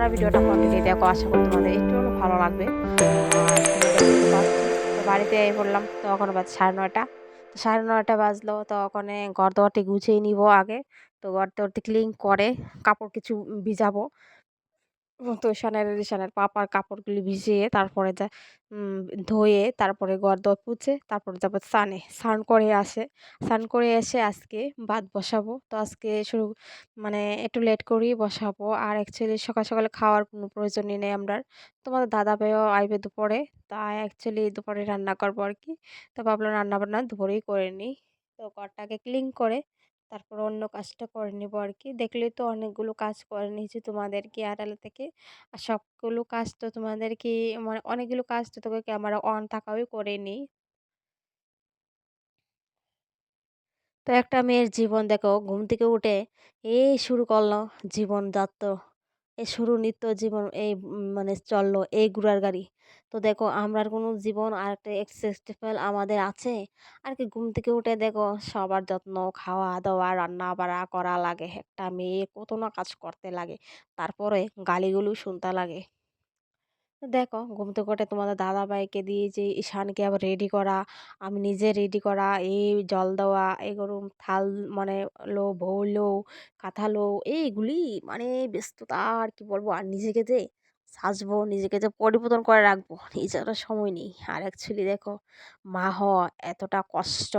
থাকো আশা করি তোমাদের একটু ভালো লাগবে। তো বাড়িতে বললাম, তখন বাজে সাড়ে নয়টা। তো সাড়ে নয়টা বাজলো, তো ওখানে ঘর দোয়ারটি গুছিয়ে নিব আগে। তো ঘর দোয়ারটি ক্লিন করে কাপড় কিছু ভিজাবো। তো সানের সানের পাপার কাপড়গুলি ভিজিয়ে তারপরে যা ধুয়ে তারপরে ঘর-দর পুছে তারপরে যাব স্নানে। স্নান করে আসে স্নান করে এসে আজকে ভাত বসাবো। তো আজকে শুরু মানে একটু লেট করেই বসাবো। আর অ্যাকচুয়ালি সকাল সকালে খাওয়ার কোনো প্রয়োজনই নেই আমরা তোমাদের দাদাভাইও আইবে দুপুরে। তাই অ্যাকচুয়ালি দুপুরে রান্না করব আর কি তো ভাবলাম রান্না-বান্না দুপুরেই করে নিই। তো ঘরটাকে ক্লিন করে তারপর অন্য কাজটা করে নেব আর কি দেখলেই তো অনেকগুলো কাজ করে নিয়েছি তোমাদেরকে আড়ালে থেকে। আর সবগুলো কাজ তো তোমাদেরকে মানে অনেকগুলো কাজ তো তোকে ক্যামেরা অন থাকাও করে নিই। তো একটা মেয়ের জীবন দেখো, ঘুম থেকে উঠে এই শুরু করল জীবনযাত্রা। এই শুরু নিত্য জীবন, এই মানে চলল এই ঘোড়ার গাড়ি। তো দেখো আমরার কোনো জীবন আর একটা এক্সেস্টিফাল আমাদের আছে? আর কি ঘুম থেকে উঠে দেখো সবার যত্ন, খাওয়া-দাওয়া, রান্না-বাড়া করা লাগে। একটা মেয়ে কত না কাজ করতে লাগে। তারপরে গালিগুলো শুনতে লাগে। দেখো ঘুম থেকে উঠে তোমাদের দাদা ভাইকে দিয়ে যে ঈশানকে আবার রেডি করা, আমি নিজে রেডি করা, এই জল দেওয়া, এগুলো থাল মানে লো, বউ লো, কাঁথা লো, এইগুলি মানে ব্যস্ততা আর কি বলব। আর নিজেকে যে সাজবো, নিজেকে যে পরিবর্তন করে রাখব, নিজেরও সময় নেই। আর অ্যাকচুয়ালি দেখো মা হওয়া এতটা কষ্ট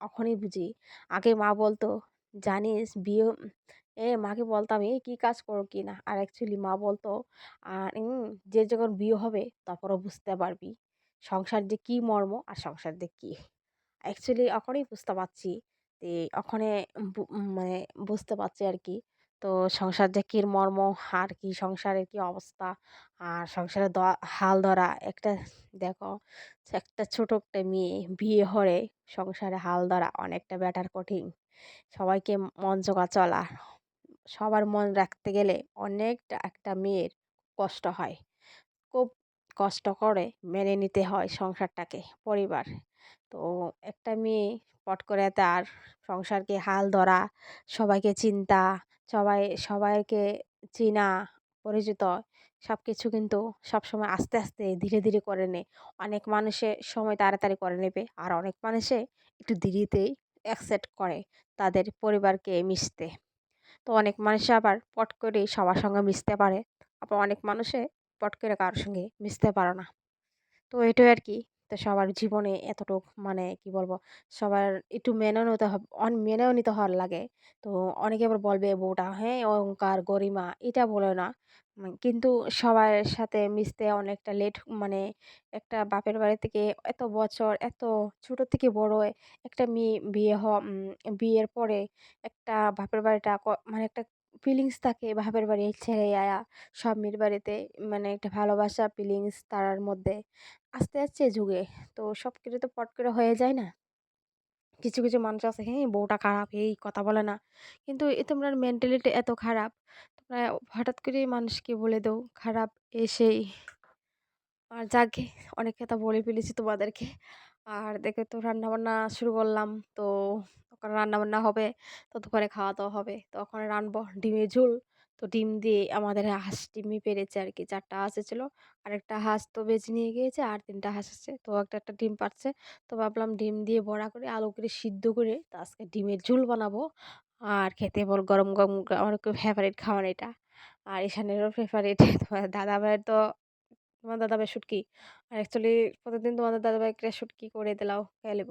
এখনই বুঝি। আগে মা বলতো, "জানিস বিয়ে" এ মাকে বলতাম, "এই কী কাজ করো কি না?" আর অ্যাকচুয়ালি মা বলতো, আর যে যখন বিয়ে হবে তারপরে বুঝতে পারবি সংসার যে কী মর্ম আর সংসার যে কী। অ্যাকচুয়ালি এখনই বুঝতে পারছি যে ওখানে মানে বুঝতে পারছি আর কি। তো সংসার যে কী মর্ম আর কি সংসারের কী অবস্থা আর সংসারে হাল ধরা একটা দেখো একটা ছোট একটা মেয়ে বিয়ে হলে সংসারে হাল ধরা অনেকটা বেটার কঠিন। সবাইকে মন জোগা চলা, সবার মন রাখতে গেলে অনেকটা একটা মেয়ের কষ্ট হয়। খুব কষ্ট করে মেনে নিতে হয় সংসারটাকে, পরিবার। তো একটা মেয়ে পট করে তার সংসারকে হাল ধরা, সবাইকে চিন্তা, সবাই সবাইকে চেনা পরিচিত সব কিছু কিন্তু সবসময় আস্তে, আস্তে ধীরে, ধীরে করে নেয়। অনেক মানুষে সময় তাড়াতাড়ি করে নেবে। আর অনেক মানুষে একটু দেরিতেই অ্যাকসেপ্ট করে তাদের পরিবারকে মিশতে। তো অনেক মানুষে আবার পট করেই সবার সঙ্গে মিশতে পারে। আবার অনেক মানুষে পট করে কারোর সঙ্গে মিশতে পারে না। তো এটাই আর কি। তো সবার জীবনে এতটুক মানে কি বলব? সবার একটু মেনেও নিতে হবে মেনেও নিতে হওয়ার লাগে। তো অনেকে আবার বলবে বউটা হ্যাঁ, অহংকার, গরিমা এটা বলে না। কিন্তু সবার সাথে মিশতে অনেকটা লেট মানে একটা বাপের বাড়ি থেকে এত বছর, এত ছোট থেকে বড় একটা মেয়ে বিয়ে হ বিয়ের পরে একটা বাপের বাড়িটা মানে একটা ফিলিংস থাকে বাপের বাড়ি ছেড়ে আয়া সব মেয়ের বাড়িতে মানে একটা ভালোবাসা ফিলিংস তার মধ্যে আস্তে, আস্তে যুগে তো সব কিছু তো পট করে হয়ে যায় না। কিছু, কিছু মানুষ আছে, হ্যাঁ, বউটা খারাপ এই কথা বলে না। কিন্তু এ তোমরার মেন্টালিটি এত খারাপ, তোমরা হঠাৎ করেই মানুষকে বলে দাও খারাপ এ সেই। আর যাকগে অনেক কথা বলে ফেলেছি তোমাদেরকে। আর দেখে তো রান্নাবান্না শুরু করলাম। তো ওখানে রান্নাবান্না হবে, তো দুপুরে খাওয়া-দাওয়া হবে। তো ওখানে রানবো ডিমের ঝোল। তো ডিম দিয়ে আমাদের হাঁস ডিমই পেড়েছে আরকি। ৪ টা হাঁস ছিল। আরেকটা হাঁস তো বেঁচে নিয়ে গিয়েছে। আর ৩ টা হাঁস আছে। তো একটা, একটা ডিম পাড়ছে। তো ভাবলাম ডিম দিয়ে বড়া করে আলু করে সিদ্ধ করে তো আজকে ডিমের ঝোল বানাবো। আর খেতে বল গরম, গরম আমার ফেভারিট খাবার এটা। আর ঈশানেরও ফেভারিট। তোমার দাদাভাইয়ের তো তোমার দাদাভাই শুটকি। আর অ্যাকচুয়ালি প্রতিদিন তোমাদের দাদাভাইকে শুটকি করে দিলাও খেয়ে নেব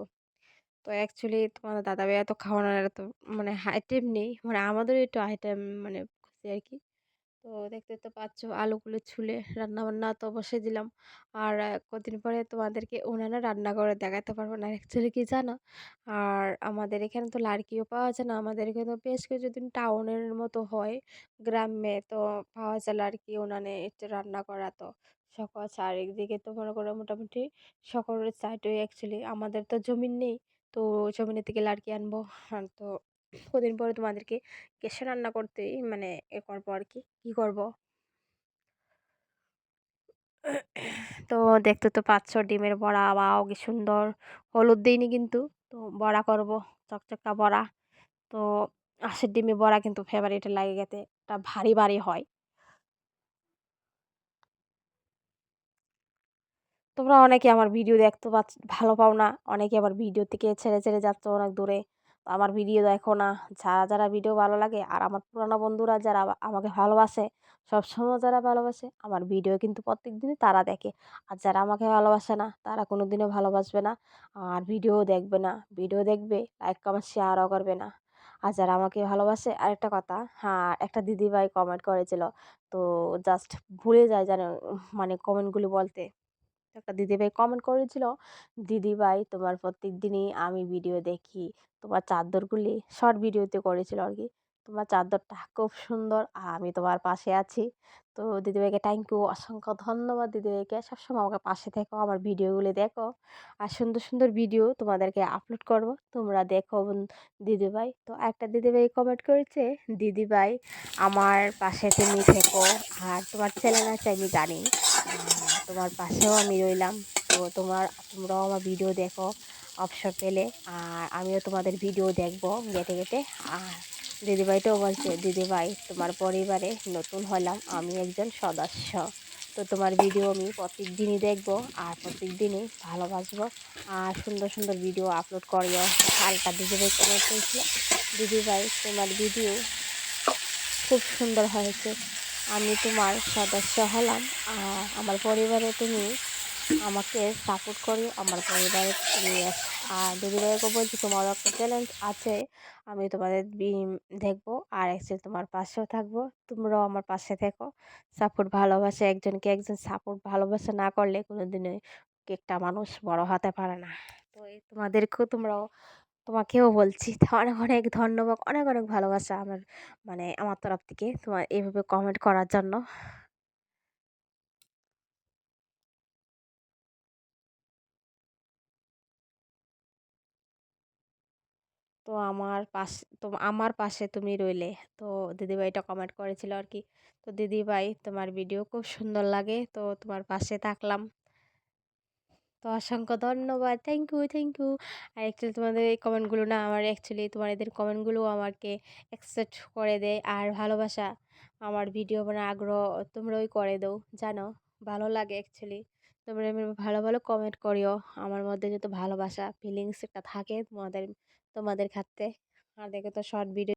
তো অ্যাকচুয়ালি তোমাদের দাদাভাই এত খাওয়ানোর এত মানে আইটেম নেই। মানে আমাদেরও একটু আইটেম মানে খুঁজছি আরকি। তো দেখতে তো পাচ্ছ আলুগুলো ছুলে রান্নাবান্না তো বসে দিলাম। আর কদিন পরে তোমাদেরকে উনানে রান্না করে দেখাতে পারব না। অ্যাকচুয়ালি কি জানো? আর আমাদের এখানে তো লার্কিও পাওয়া যায় না। আমাদের এখানে তো বেশ কিছুদিন টাউনের মতো হয়। গ্রামে তো পাওয়া যায় লার্কি উনানে একটু রান্না করা তো। সকল চারিদিকে তো মনে করো মোটামুটি সকলের সাইডে অ্যাকচুয়ালি আমাদের তো জমিন নেই। তো জমিনের থেকে লার্কি আনব। তো কদিন পরে তোমাদেরকে কিসে রান্না করতেই মানে এ করব আর কি করব তো দেখতে তো পাচ্ছ ডিমের বড়া ওয়াও! কি সুন্দর। হলুদ দিইনি কিন্তু। তো বড়া করব। চকচকা বড়া। তো আশের ডিমে বড়া কিন্তু ফেভারিট লাগে গেতে এটা ভারী, ভারী হয়। তোমরা অনেকে আমার ভিডিও দেখতে পাচ্ছ ভালো পাও না অনেকে আমার ভিডিও থেকে ছেড়ে ছেড়ে যাচ্ছ অনেক দূরে আমার ভিডিও দেখো না। যারা যারা ভিডিও ভালো লাগে আর আমার পুরানো বন্ধুরা যারা আমাকে ভালোবাসে, সবসময় যারা ভালোবাসে, আমার ভিডিও কিন্তু প্রত্যেক দিনই তারা দেখে। আর যারা আমাকে ভালোবাসে না, তারা কোনো দিনও ভালোবাসবে না। আর ভিডিও দেখবে না। ভিডিও দেখবে লাইক কমেন্ট শেয়ারও করবে না। আর যারা আমাকে ভালোবাসে, আরেকটা কথা হ্যাঁ একটা দিদিভাই কমেন্ট করেছিল। তো জাস্ট ভুলে যায় যেন মানে কমেন্টগুলি বলতে। একটা দিদিভাই কমেন্ট করেছিল, দিদিভাই, তোমার প্রত্যেক দিনই আমি ভিডিও দেখি। তোমার চাদরগুলি শর্ট ভিডিওতে করেছিল আর কি তোমার চাদরটা খুব সুন্দর আর আমি তোমার পাশে আছি। তো দিদিভাইকে থ্যাংক ইউ অসংখ্য ধন্যবাদ দিদিভাইকে। সবসময় আমাকে পাশে থেকো, আমার ভিডিওগুলি দেখো। আর সুন্দর সুন্দর ভিডিও তোমাদেরকে আপলোড করব। তোমরা দেখো দিদিভাই। তো একটা দিদিভাই কমেন্ট করেছে, দিদিভাই, আমার পাশে তুমি থেকো, আর তোমার চ্যানেল আছে আমি জানি। তোমার পাশেও আমি রইলাম। তো তোমার, তোমরাও আমার ভিডিও দেখো অবসর পেলে। আর আমিও তোমাদের ভিডিও দেখব গেটে গেটে। আর দিদিভাইটাও বলছে, দিদিভাই, তোমার পরিবারে নতুন হলাম, আমি একজন সদস্য। তো তোমার ভিডিও আমি প্রত্যেক দিনই দেখব আর প্রত্যেক দিনই ভালোবাসবো। আর সুন্দর সুন্দর ভিডিও আপলোড করিও। হালকা দিদিভাই কমেন্ট করেছিল। দিদিভাই, তোমার ভিডিও খুব সুন্দর হয়েছে। আমি তোমার সদস্য হলাম। আমার পরিবারে তুমি আমাকে সাপোর্ট করি আমার পরিবারে তুমি আর দিদিভাইকে বলছি, তোমার একটা চ্যালেঞ্জ আছে, আমি তোমাদের দেখব, আর একচুয়ালি তোমার পাশেও থাকব, তোমরাও আমার পাশে থেকো। সাপোর্ট ভালোবাসে, একজনকে একজন সাপোর্ট ভালোবাসা না করলে কোনো দিনই একটা মানুষ বড় হতে পারে না। তো এই তোমাদেরকেও তোমরাও তোমাকেও বলছি। অনেক অনেক ধন্যবাদ, অনেক অনেক ভালোবাসা আমার মানে আমার তরফ থেকে তোমার এইভাবে কমেন্ট করার জন্য। তো আমার পাশে, তো আমার পাশে তুমি রইলে। তো দিদিভাইটা কমেন্ট করেছিল আর কি। তো দিদিভাই তোমার ভিডিও খুব সুন্দর লাগে। তো তোমার পাশে থাকলাম। তো অসংখ্য ধন্যবাদ। থ্যাংক ইউ থ্যাংক ইউ আর অ্যাকচুয়ালি তোমাদের এই কমেন্টগুলো না আমার অ্যাকচুয়ালি তোমার এদের কমেন্টগুলো আমাকে অ্যাকসেপ্ট করে দেয়। আর ভালোবাসা আমার ভিডিও মানে আগ্রহ তোমরাই করে দাও, জানো? ভালো লাগে অ্যাকচুয়ালি তোমরা ভালো ভালো কমেন্ট করিও। আমার মধ্যে যত ভালোবাসা ফিলিংস একটা থাকে তোমাদের তোমাদের ক্ষেত্রে আর তো শর্ট ভিডিও